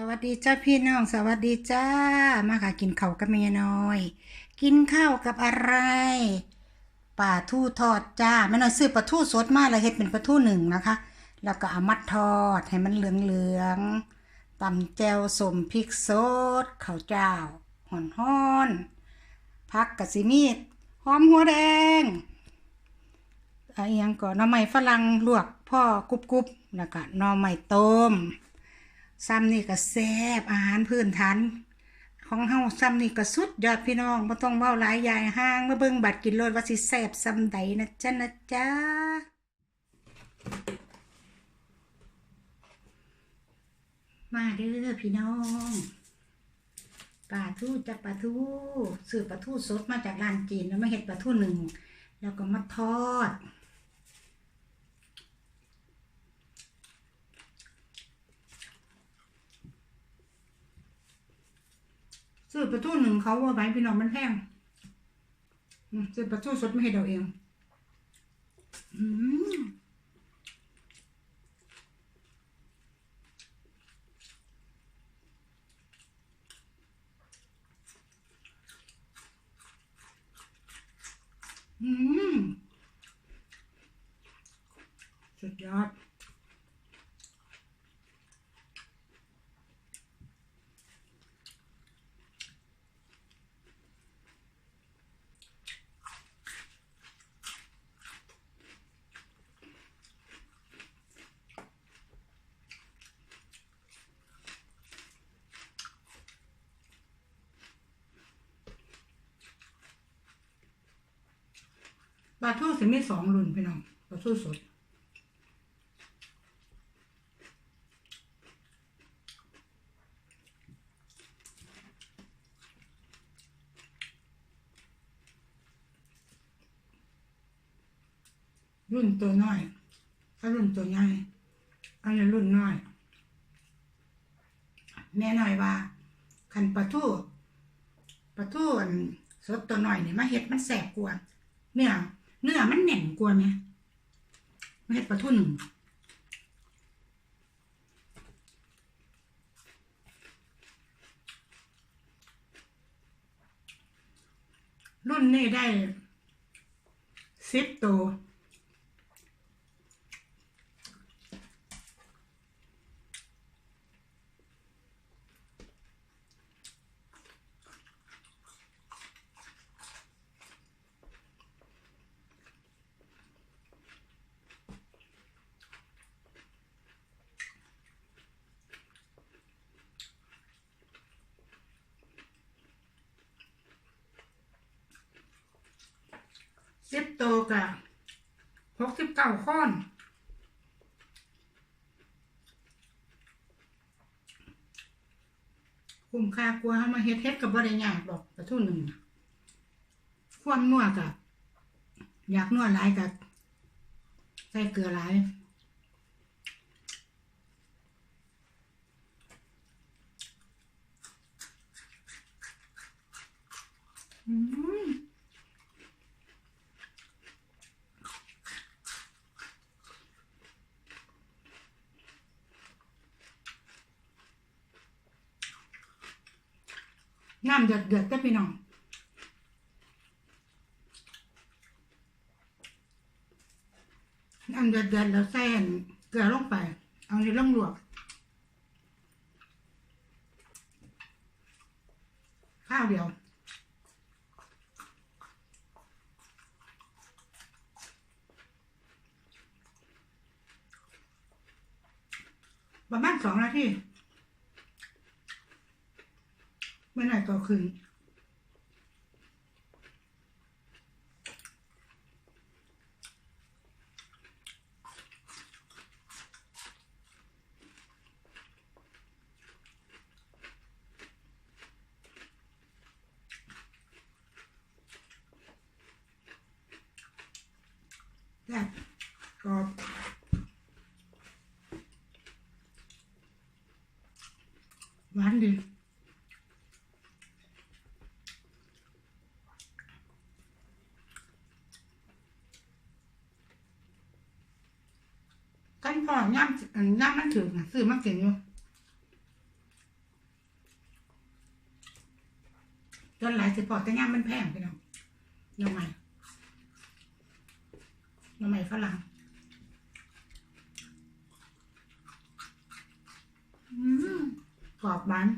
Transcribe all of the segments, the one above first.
สวัสดีจ้าพี่น้อง สวัสดีจ้า มาค่ะกินข้าวกับเมียน้อย กินข้าวกับอะไรปลาทูทอดจ้าแม่น้อยซื้อปลาทูสดมาแล้วเฮ็ดเป็นปลาทูหนึ่งนะคะ แล้วก็เอามัดทอดให้มันเหลืองๆตำแจวสมพริกสดข้าวเจ้าห่อนๆพักกะสิมีหอมหัวแดงอะอิหยังก่อนน่อไม้ฝรั่งลวกพ่อกรุบๆแล้วก็น่อไม้ต้ม ซ้ำนี่ก็แซ่บอาหารพื้นฐานของเฮาซ้ำนี่ก็สุดยอดพี่น้องบ่ต้องเว้าหลายยายห้างมาเบิ่งบัตรกินรถว่าสิแซ่บซ้ำใดนะจ๊ะนะจ๊ะมาเด้อพี่น้องปลาทูจับปลาทูซื้อปลาทูสดมาจากร้านจีนแล้วมาเฮ็ดปลาทูหนึ่งแล้วก็มาทอด ซื้อปลาทูหนึ่งเขาว่าไว้พี่น้องมันแพงซื้อปลาทูสดไม่ให้เราเอง อืมอืมสุดยอด ปลาทูสิมีสองรุ่นพี่น้องปลาทูสดรุ่นตัวน้อยก็รุ่นตัวใหญ่อันนี้รุ่นน้อย แม่น้อยว่าคันปลาทูปลาทูอันสดตัวน้อยนี่มาเฮ็ดมันแสบกว่าเนื้อ เนื้อมันแน่งกว่าไหมเห็ดปลาทูหนึ่งรุ่นนี้ได้สิบตัว สิบโตวกะหกสิบเก้าค้อนคุ้มค่ากลัวเขามาเฮ็ดเฮ็ดกับบ่ได้ยากดอกกระทุ่นหนึ่งน่ะความนัวกะอยากนัวหลายกะใส่เกลือหลายอืม น้ำเดือดเดือดก็พี่น้องน้ำเดือดเดือดแล้วใส่อันเกลือลงไป เอาในล่องลวกข้าวเดียวประมาณสองนาที เมื่อไหร่ก็คืนแซ่บกรอบ พ่อย่ำอัย่ำมันถึงนะซื้อมากินอยู่อนหลายสิพอแต่ย่ำมันแพงไปหนาะน้องใหม่น้องม่ฝรั่งกรอบหวาน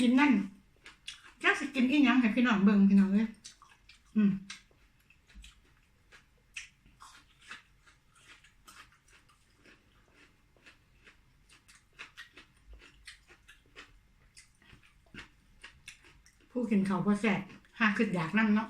กินนั่นจักสิกินอีหยังให้พี่น้องเบิ่งพี่น้องเลยอืมผู้กินเขาพอแสบหาขึ้นอยากนั่นเนาะ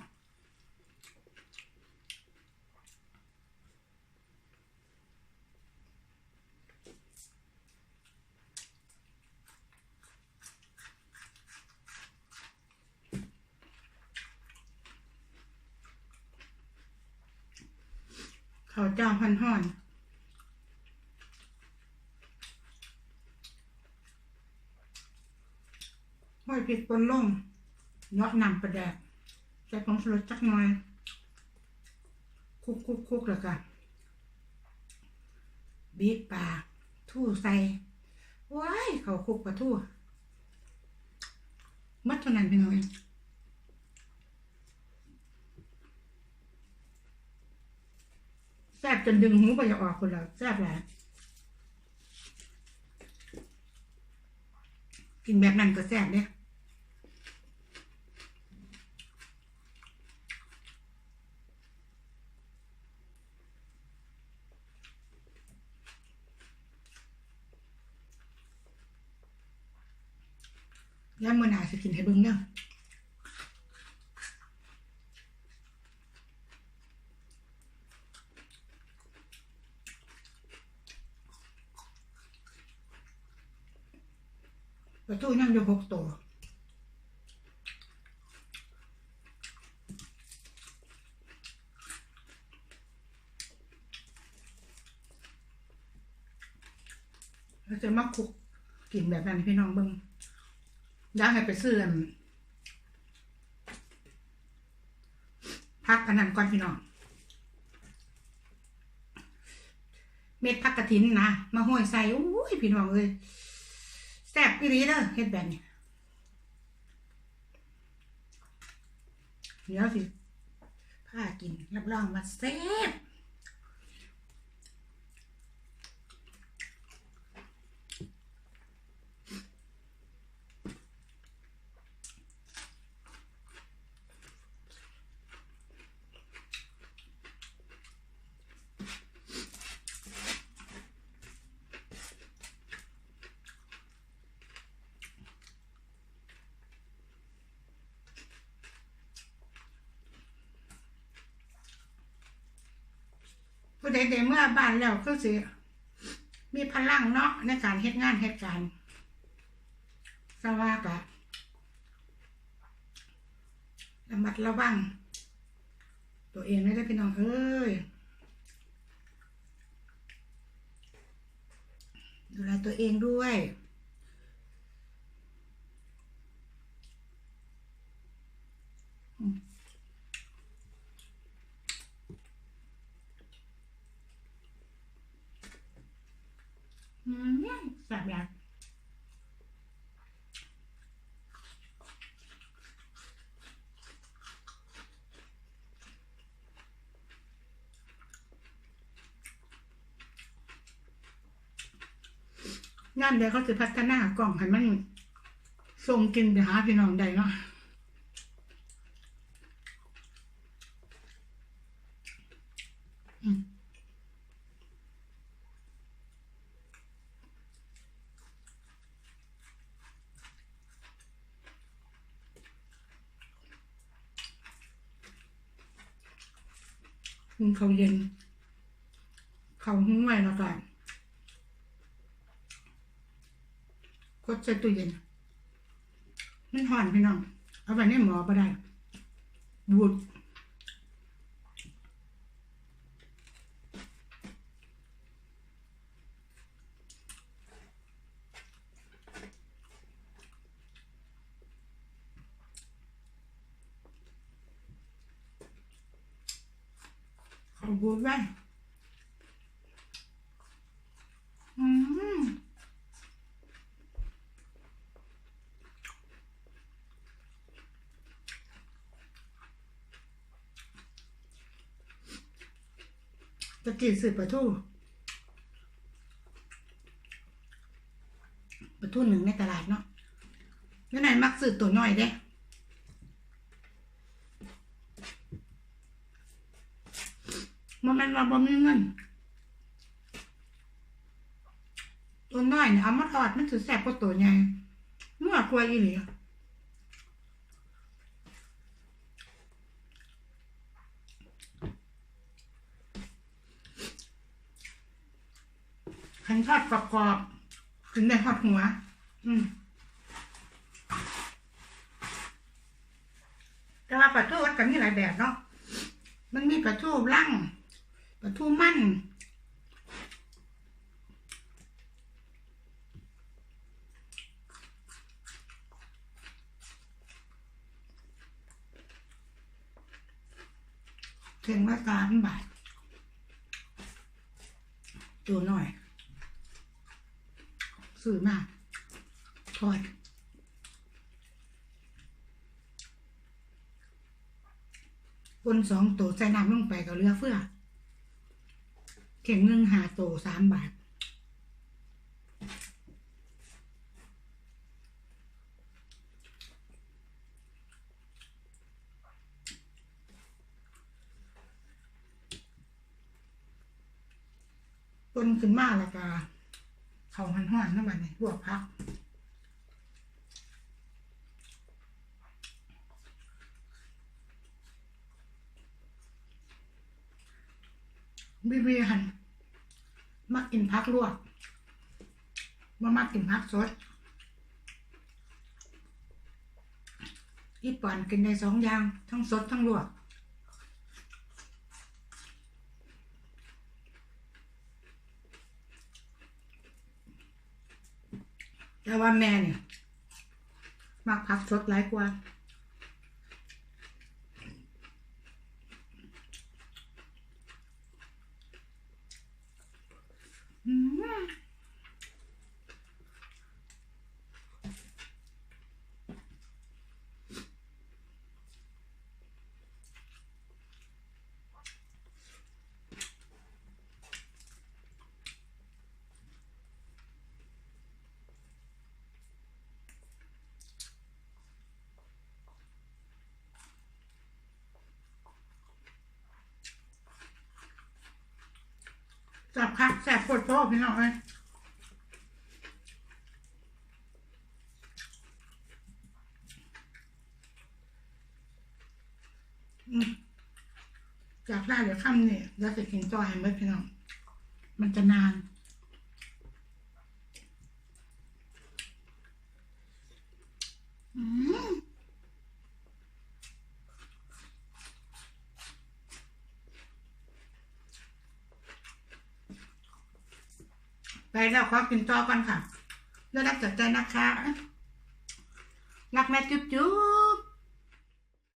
เขาวเจ้าพันห่อนห้อยพริกป่นลงเยาะนำประแดกใส่ผงชูรสจักหน่อย คุกคุกคุกแล้วก็บีบปลาทู่ใส่ว้ายเขาคุกปลาทู่มัดเท่านั้นพี่น้องเอง แซ่บจนดึงหูไปจะออกคนแล้วแซ่บแหละกินแบบนั้นก็แซ่บเนี่ยแล้วมื่อหนาจะกินให้เบิ่งเด้อประ ตูยังอยู่หกตัวเราจะมาคุกกินแบบนั้นพี่น้องเบิ่งอยากให้ไปซื้ออันพักอันนั้นก่อนพี่น้อง เม็ดผักกระถินนะ มาห้อยใส่โอ้ยพี่น้องเอ้ย อีหลีเด้อเฮ็ดแบบนี้เดี๋ยวสิผ้ากินรับรองว่าแซ่บ ผู้ใดได้เมื่อบ้านแล้วก็สิมีพลังเนาะในการเฮ็ดงานเฮ็ดการสว่ากะระมัดระวัง ตัวเองไม่ได้พี่น้องเอ้ยดูแลตัวเองด้วยอืม แซ่บอยากงานเดียวเขาจะพัฒนากล่องให้มันส่งกินไปหาพี่น้องได้เนาะ กินข้าวเย็นข้าวหุ้งไว้แล้วกันกดใส่ตู้เย็นมันห่อนพี่น้อง เอาไปในหมอก็ได้บูด เอาบูดไว้อืมตะกี้สืบปลาทูปลาทูหนึ่งในตลาดเนาะแล้วไหนมักสืบตัวน้อยเด้ มันเป็นว่าบ่มีเงินตัวน้อยเนี่ยเอามาทอดมันถือแซ่บกว่าตัวใหญ่นัวกว่าอีหลีขันทอดกรอบๆถึงได้ทอดหัว อืมแต่ว่าปลาทูมันก็มีหลายแบบเนาะ มันมีปลาทูร่าง ปลาทูมั่นเข่งละสามบาทตัวหน่อย ซื้อมาทอดปนสองตัวใส่น้ำลงไปกับเรือเฟือ ข่งหนึ่งหาโตสามบาทปนขึ้นมาแล้วก็เขาหันห้อนๆน้ำมันนี่ลวกพักบีบีหัน มักกินพักลวกบ่มักกินพักสดอีปอนกินได้สองอย่าง ทั้งสดทั้งลวกแต่ว่าแม่เนี่ยมักพักสดหลายกว่า วดโต๊ะพี่น้องเอ้ยอืมจากได้เดี๋ยวค่ำเนี่ยแล้วจะกินจอยเมื่อพี่น้อง มันจะนานอืม ไปแล้วขอกินต่อก่อนค่ะแล้วรักจากใจนะคะ รักแม่จุ๊บจุ๊บ